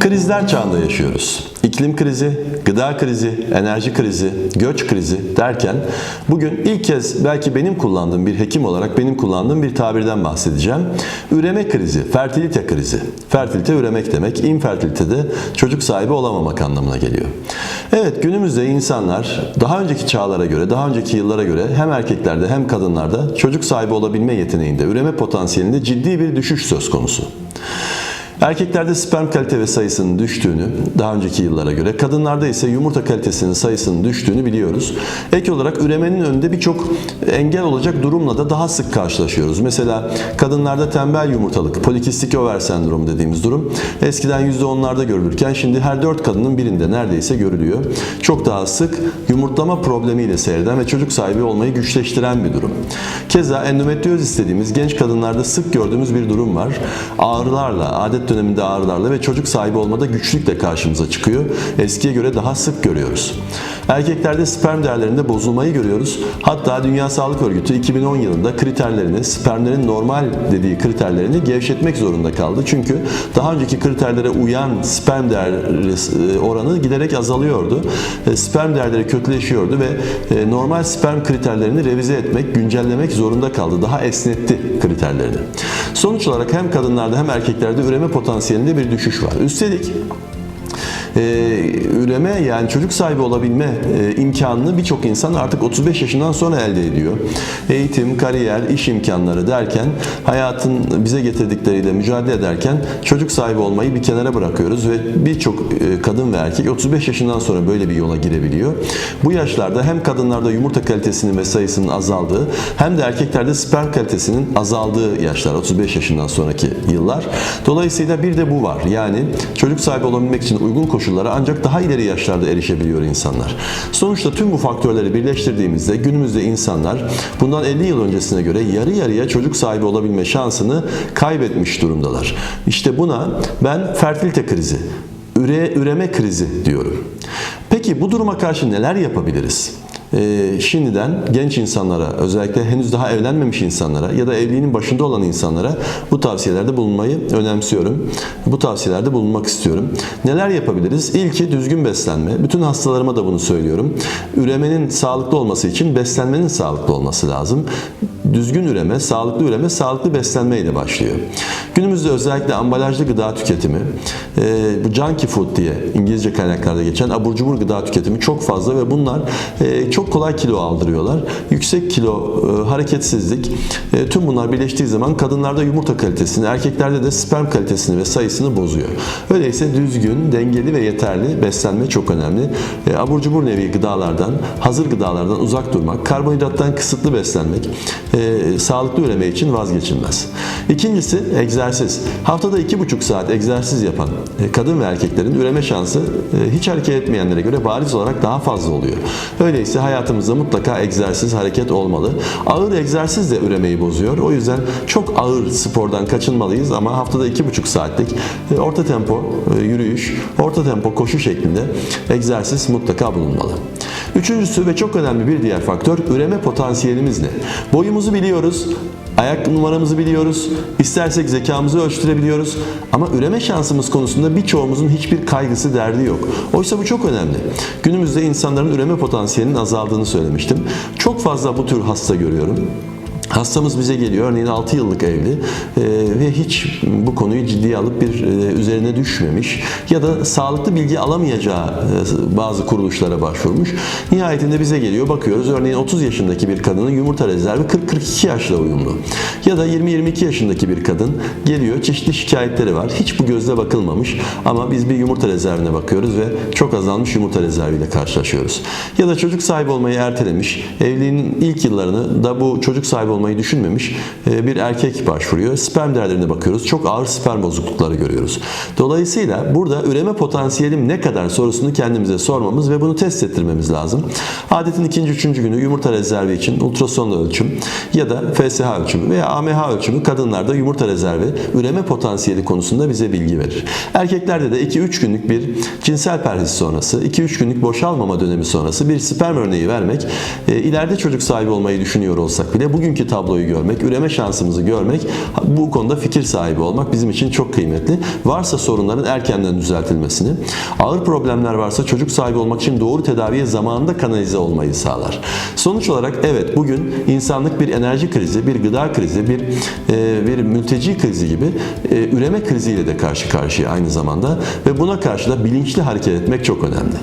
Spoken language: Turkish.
Krizler çağında yaşıyoruz. İklim krizi, gıda krizi, enerji krizi, göç krizi derken bugün ilk kez belki benim kullandığım bir hekim olarak benim kullandığım bir tabirden bahsedeceğim. Üreme krizi, fertilite krizi. Fertilite üremek demek, infertilite de çocuk sahibi olamamak anlamına geliyor. Evet günümüzde insanlar daha önceki çağlara göre, daha önceki yıllara göre hem erkeklerde hem kadınlarda çocuk sahibi olabilme yeteneğinde, üreme potansiyelinde ciddi bir düşüş söz konusu. Erkeklerde sperm kalite ve sayısının düştüğünü daha önceki yıllara göre, kadınlarda ise yumurta kalitesinin sayısının düştüğünü biliyoruz. Ek olarak üremenin önünde birçok engel olacak durumla da daha sık karşılaşıyoruz. Mesela kadınlarda tembel yumurtalık, polikistik over sendromu dediğimiz durum eskiden %10'larda görülürken şimdi her 4 kadının birinde neredeyse görülüyor. Çok daha sık yumurtlama problemiyle seyreden ve çocuk sahibi olmayı güçleştiren bir durum. Keza endometriozis dediğimiz genç kadınlarda sık gördüğümüz bir durum var. Ağrılarla, adet döneminde ağrılarla ve çocuk sahibi olmada güçlükle karşımıza çıkıyor. Eskiye göre daha sık görüyoruz. Erkeklerde sperm değerlerinde bozulmayı görüyoruz. Hatta Dünya Sağlık Örgütü 2010 yılında kriterlerini, spermlerin normal dediği kriterlerini gevşetmek zorunda kaldı. Çünkü daha önceki kriterlere uyan sperm değerleri oranı giderek azalıyordu. E, Sperm değerleri kötüleşiyordu ve e, normal sperm kriterlerini revize etmek, güncellemek zorunda kaldı. Daha esnetti kriterlerini. Sonuç olarak hem kadınlarda hem erkeklerde üreme potansiyelinde bir düşüş var. Üstelik üreme yani çocuk sahibi olabilme e, imkanını birçok insan artık 35 yaşından sonra elde ediyor. Eğitim, kariyer, iş imkanları derken hayatın bize getirdikleriyle mücadele ederken çocuk sahibi olmayı bir kenara bırakıyoruz ve birçok e, kadın ve erkek 35 yaşından sonra böyle bir yola girebiliyor. Bu yaşlarda hem kadınlarda yumurta kalitesinin ve sayısının azaldığı hem de erkeklerde sperm kalitesinin azaldığı yaşlar 35 yaşından sonraki yıllar. Dolayısıyla bir de bu var. Yani çocuk sahibi olabilmek için uygun koşullara ancak daha ileri yaşlarda erişebiliyor insanlar. Sonuçta tüm bu faktörleri birleştirdiğimizde günümüzde insanlar bundan 50 yıl öncesine göre yarı yarıya çocuk sahibi olabilme şansını kaybetmiş durumdalar. İşte buna ben fertilite krizi, üre, üreme krizi diyorum. Peki bu duruma karşı neler yapabiliriz? Ee, şimdiden genç insanlara özellikle henüz daha evlenmemiş insanlara ya da evliliğinin başında olan insanlara bu tavsiyelerde bulunmayı önemsiyorum. Bu tavsiyelerde bulunmak istiyorum. Neler yapabiliriz? İlki düzgün beslenme. Bütün hastalarıma da bunu söylüyorum. Üremenin sağlıklı olması için beslenmenin sağlıklı olması lazım. Düzgün üreme, sağlıklı üreme, sağlıklı beslenme ile başlıyor. Günümüzde özellikle ambalajlı gıda tüketimi, e, bu junkie food diye İngilizce kaynaklarda geçen abur cubur gıda tüketimi çok fazla ve bunlar e, çok kolay kilo aldırıyorlar. Yüksek kilo, e, hareketsizlik, e, tüm bunlar birleştiği zaman kadınlarda yumurta kalitesini, erkeklerde de sperm kalitesini ve sayısını bozuyor. Öyleyse düzgün, dengeli ve yeterli beslenme çok önemli. E, abur cubur nevi gıdalardan, hazır gıdalardan uzak durmak, karbonhidrattan kısıtlı beslenmek e, sağlıklı üreme için vazgeçilmez. İkincisi egzersiz. Haftada iki buçuk saat egzersiz yapan e, kadın ve erkeklerin üreme şansı e, hiç hareket etmeyenlere göre bariz olarak daha fazla oluyor. Öyleyse hayatımızda mutlaka egzersiz, hareket olmalı. Ağır egzersiz de üremeyi bozuyor. O yüzden çok ağır spordan kaçınmalıyız ama haftada iki buçuk saatlik e, orta tempo e, yürüyüş, orta tempo koşu şeklinde egzersiz mutlaka bulunmalı. Üçüncüsü ve çok önemli bir diğer faktör üreme potansiyelimiz ne? Boyumuzu biliyoruz, ayak numaramızı biliyoruz, istersek zekamızı ölçtürebiliyoruz ama üreme şansımız konusunda birçoğumuzun hiçbir kaygısı derdi yok. Oysa bu çok önemli. Günümüzde insanların üreme potansiyelinin azaldığını söylemiştim. Çok fazla bu tür hasta görüyorum. Hastamız bize geliyor örneğin 6 yıllık evli e, ve hiç bu konuyu ciddiye alıp bir e, üzerine düşmemiş ya da sağlıklı bilgi alamayacağı e, bazı kuruluşlara başvurmuş. Nihayetinde bize geliyor bakıyoruz örneğin 30 yaşındaki bir kadının yumurta rezervi 40-42 yaşla uyumlu. Ya da 20-22 yaşındaki bir kadın geliyor çeşitli şikayetleri var. Hiç bu gözle bakılmamış ama biz bir yumurta rezervine bakıyoruz ve çok azalmış yumurta rezerviyle karşılaşıyoruz. Ya da çocuk sahibi olmayı ertelemiş, evliliğin ilk yıllarını da bu çocuk sahibi olmayı düşünmemiş e, bir erkek başvuruyor. Sperm değerlerine bakıyoruz. Çok ağır sperm bozuklukları görüyoruz. Dolayısıyla burada üreme potansiyelim ne kadar sorusunu kendimize sormamız ve bunu test ettirmemiz lazım. Adetin ikinci, üçüncü günü yumurta rezervi için ultrasonla ölçüm ya da FSH ölçümü veya AMH ölçümü kadınlarda yumurta rezervi üreme potansiyeli konusunda bize bilgi verir. Erkeklerde de 2-3 günlük bir cinsel perhiz sonrası, 2-3 günlük boşalmama dönemi sonrası bir sperm örneği vermek e, ileride çocuk sahibi olmayı düşünüyor olsak bile bugünkü tabloyu görmek, üreme şansımızı görmek, bu konuda fikir sahibi olmak bizim için çok kıymetli. Varsa sorunların erkenden düzeltilmesini, ağır problemler varsa çocuk sahibi olmak için doğru tedaviye zamanında kanalize olmayı sağlar. Sonuç olarak evet bugün insanlık bir enerji krizi, bir gıda krizi, bir e, bir mülteci krizi gibi e, üreme kriziyle de karşı karşıya aynı zamanda ve buna karşı da bilinçli hareket etmek çok önemli.